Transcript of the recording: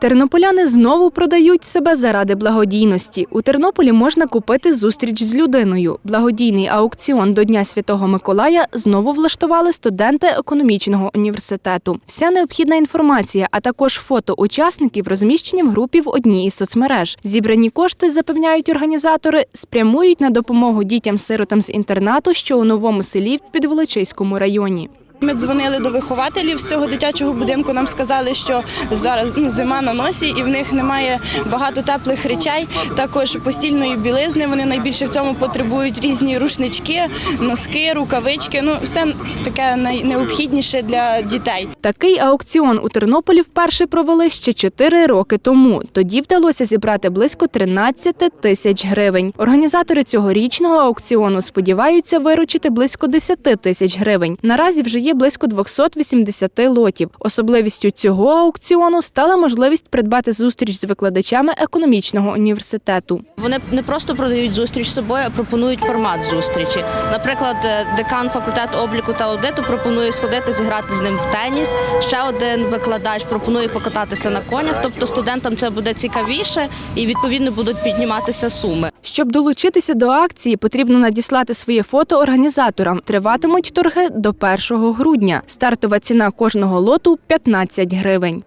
Тернополяни знову продають себе заради благодійності. У Тернополі можна купити зустріч з людиною. Благодійний аукціон до Дня Святого Миколая знову влаштували студенти економічного університету. Вся необхідна інформація, а також фото учасників розміщені в групі в одній із соцмереж. Зібрані кошти, запевняють організатори, спрямують на допомогу дітям-сиротам з інтернату, що у новому селі в Підволочиському районі. Ми дзвонили до вихователів з цього дитячого будинку. Нам сказали, що зараз ну, зима на носі, і в них немає багато теплих речей. Також постільної білизни. Вони найбільше в цьому потребують різні рушнички, носки, рукавички. Ну все таке найнеобхідніше для дітей. Такий аукціон у Тернополі вперше провели ще 4 роки тому. Тоді вдалося зібрати близько 13 тисяч гривень. Організатори цьогорічного аукціону сподіваються виручити близько 10 тисяч гривень. Наразі вже є близько 280 лотів. Особливістю цього аукціону стала можливість придбати зустріч з викладачами економічного університету. Вони не просто продають зустріч з собою, а пропонують формат зустрічі. Наприклад, е, декан факультету обліку та аудиту пропонує сходити зіграти з ним в теніс. Ще один викладач пропонує покататися на конях. Тобто студентам це буде цікавіше і відповідно будуть підніматися суми. Щоб долучитися до акції, потрібно надіслати своє фото організаторам. Триватимуть торги до 1 грудня. Стартова ціна кожного лоту 15 гривень.